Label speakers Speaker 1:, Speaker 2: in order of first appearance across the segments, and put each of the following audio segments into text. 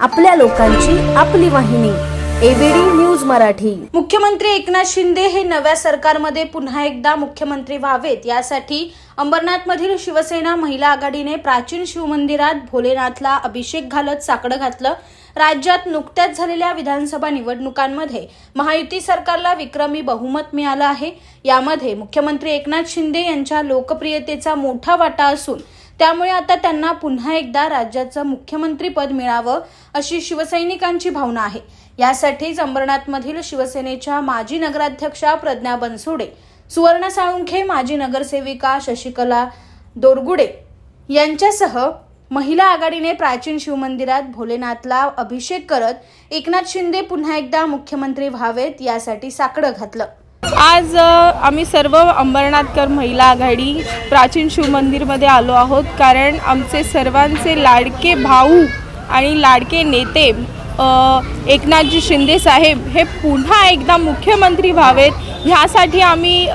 Speaker 1: आपल्या लोकांची आपली वाहिनी एबीडी न्यूज मराठी.
Speaker 2: मुख्यमंत्री एकनाथ शिंदे हे नव्या सरकारमध्ये पुन्हा एकदा मुख्यमंत्री व्हावेत. यासाठी अंबरनाथमधील शिवसेना महिला आघाडीने प्राचीन शिवमंदिरात भोलेनाथला अभिषेक घालत साकडं घातलं. राज्यात नुकत्याच झालेल्या विधानसभा निवडणुकांमध्ये महायुती सरकारला विक्रमी बहुमत मिळालं आहे. यामध्ये मुख्यमंत्री एकनाथ शिंदे यांच्या लोकप्रियतेचा मोठा वाटा असून त्यामुळे आता त्यांना पुन्हा एकदा राज्याचं मुख्यमंत्रीपद मिळावं अशी शिवसैनिकांची भावना आहे. यासाठीच अंबरनाथमधील शिवसेनेच्या माजी नगराध्यक्षा प्रज्ञा बनसोडे सुवर्ण साळुंखे माजी नगरसेविका शशिकला दोरगुडे यांच्यासह महिला आघाडीने प्राचीन शिवमंदिरात भोलेनाथला अभिषेक करत एकनाथ शिंदे पुन्हा एकदा मुख्यमंत्री व्हावेत यासाठी साकडं घातलं.
Speaker 3: आज आम्ही सर्व अंबरनाथकर महिला आघाडी प्राचीन शिवमंदिरमध्ये आलो आहोत. कारण आमचे सर्वांचे लाडके भाऊ आणि लाडके नेते एकनाथजी शिंदे साहेब हे पुन्हा एकदा मुख्यमंत्री व्हावेत. ह्यासाठी आम्ही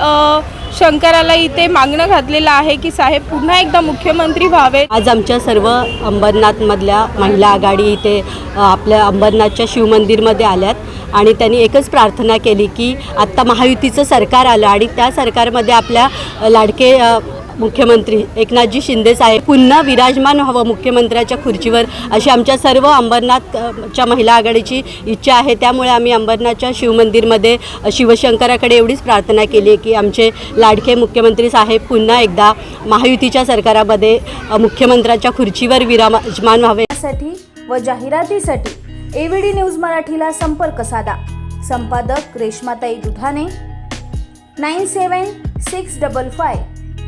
Speaker 3: शंकराला इथे मागणं घातलेलं आहे की साहेब पुन्हा एकदा मुख्यमंत्री व्हावे
Speaker 4: आज आमच्या सर्व अंबरनाथमधल्या महिला आघाडी इथे आपल्या अंबरनाथच्या शिवमंदिरमध्ये आल्यात आणि त्यांनी एकच प्रार्थना केली की आत्ता महायुतीचं सरकार आलं आणि त्या सरकारमध्ये आपल्या लाडके मुख्यमंत्री एकनाथजी शिंदे साहेब. पुन्हा विराजमान व्हावं मुख्यमंत्र्याच्या खुर्चीवर अशी आमच्या सर्व अंबरनाथच्या महिला आघाडीची इच्छा आहे. त्यामुळे आम्ही अंबरनाथच्या शिवमंदिरमध्ये शिवशंकराकडे एवढीच प्रार्थना केली आहे की आमचे लाडके मुख्यमंत्री साहेब पुन्हा एकदा महायुतीच्या सरकारामध्ये मुख्यमंत्र्याच्या खुर्चीवर विराजमान व्हावे.
Speaker 1: साठी व जाहिरातीसाठी एव्हीडी न्यूज मराठीला संपर्क साधा. संपादक रेश्माताई Dudhane. Nine seven six double five.